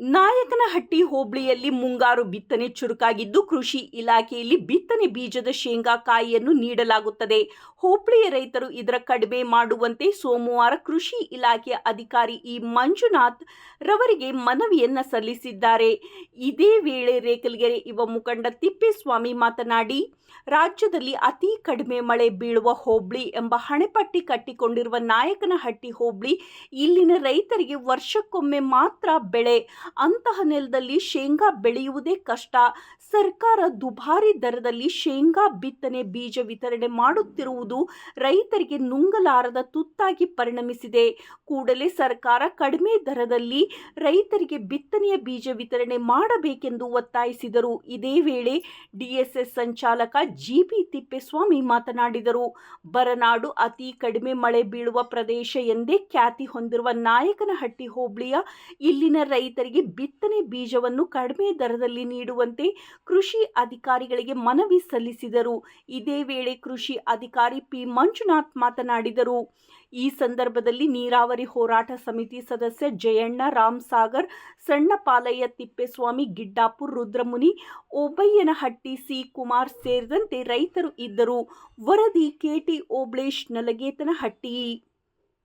ನಾಯಕನಹಟ್ಟಿ ಹೋಬಳಿಯಲ್ಲಿ ಮುಂಗಾರು ಬಿತ್ತನೆ ಚುರುಕಾಗಿದ್ದು, ಕೃಷಿ ಇಲಾಖೆಯಲ್ಲಿ ಬಿತ್ತನೆ ಬೀಜದ ಶೇಂಗಾಕಾಯಿಯನ್ನು ನೀಡಲಾಗುತ್ತದೆ. ಹೋಬಳಿಯ ರೈತರು ಇದರ ಕಡಿಮೆ ಮಾಡುವಂತೆ ಸೋಮವಾರ ಕೃಷಿ ಇಲಾಖೆಯ ಅಧಿಕಾರಿ ಇ. ಮಂಜುನಾಥ್ ರವರಿಗೆ ಮನವಿಯನ್ನ ಸಲ್ಲಿಸಿದ್ದಾರೆ. ಇದೇ ವೇಳೆ ರೇಕಲ್ಗೆರೆ ಯುವ ಮುಖಂಡ ತಿಪ್ಪೇಸ್ವಾಮಿ ಮಾತನಾಡಿ, ರಾಜ್ಯದಲ್ಲಿ ಅತಿ ಕಡಿಮೆ ಮಳೆ ಬೀಳುವ ಹೋಬಳಿ ಎಂಬ ಹಣೆಪಟ್ಟಿ ಕಟ್ಟಿಕೊಂಡಿರುವ ನಾಯಕನಹಟ್ಟಿ ಹೋಬಳಿ ಇಲ್ಲಿನ ರೈತರಿಗೆ ವರ್ಷಕ್ಕೊಮ್ಮೆ ಮಾತ್ರ ಬೆಳೆ ಅಂತಹ ನೆಲದಲ್ಲಿ ಶೇಂಗಾ ಬೆಳೆಯುವುದೇ ಕಷ್ಟ. ಸರ್ಕಾರ ದುಬಾರಿ ದರದಲ್ಲಿ ಶೇಂಗಾ ಬಿತ್ತನೆ ಬೀಜ ವಿತರಣೆ ಮಾಡುತ್ತಿರುವುದು ರೈತರಿಗೆ ನುಂಗಲಾರದ ತುತ್ತಾಗಿ ಪರಿಣಮಿಸಿದೆ. ಕೂಡಲೇ ಸರ್ಕಾರ ಕಡಿಮೆ ದರದಲ್ಲಿ ರೈತರಿಗೆ ಬಿತ್ತನೆಯ ಬೀಜ ವಿತರಣೆ ಮಾಡಬೇಕೆಂದು ಒತ್ತಾಯಿಸಿದರು. ಇದೇ ವೇಳೆ ಡಿಎಸ್ಎಸ್ ಸಂಚಾಲಕ ಜಿಬಿ ತಿಪ್ಪೇಸ್ವಾಮಿ ಮಾತನಾಡಿದರು. ಬರನಾಡು ಅತಿ ಕಡಿಮೆ ಮಳೆ ಬೀಳುವ ಪ್ರದೇಶ ಎಂದೇ ಖ್ಯಾತಿ ಹೊಂದಿರುವ ನಾಯಕನಹಟ್ಟಿ ಹೋಬಳಿಯ ಇಲ್ಲಿನ ರೈತರಿಗೆ ಬಿತ್ತನೆ ಬೀಜವನ್ನು ಕಡಿಮೆ ದರದಲ್ಲಿ ನೀಡುವಂತೆ ಕೃಷಿ ಅಧಿಕಾರಿಗಳಿಗೆ ಮನವಿ ಸಲ್ಲಿಸಿದರು. ಇದೇ ವೇಳೆ ಕೃಷಿ ಅಧಿಕಾರಿ ಪಿ. ಮಂಜುನಾಥ್ ಮಾತನಾಡಿದರು. ಈ ಸಂದರ್ಭದಲ್ಲಿ ನೀರಾವರಿ ಹೋರಾಟ ಸಮಿತಿ ಸದಸ್ಯ ಜಯಣ್ಣ ರಾಮ್ಸಾಗರ್, ಸಣ್ಣಪಾಲಯ್ಯ ತಿಪ್ಪೇಸ್ವಾಮಿ, ಗಿಡ್ಡಾಪುರ್ ರುದ್ರಮುನಿ, ಓಬಯ್ಯನಹಟ್ಟಿ ಸಿ. ಕುಮಾರ್ ಸೇರಿದಂತೆ ರೈತರು ಇದ್ದರು. ವರದಿ ಕೆಟಿ ಓಬ್ಳೇಶ್, ನಲಗೇತನಹಟ್ಟಿ.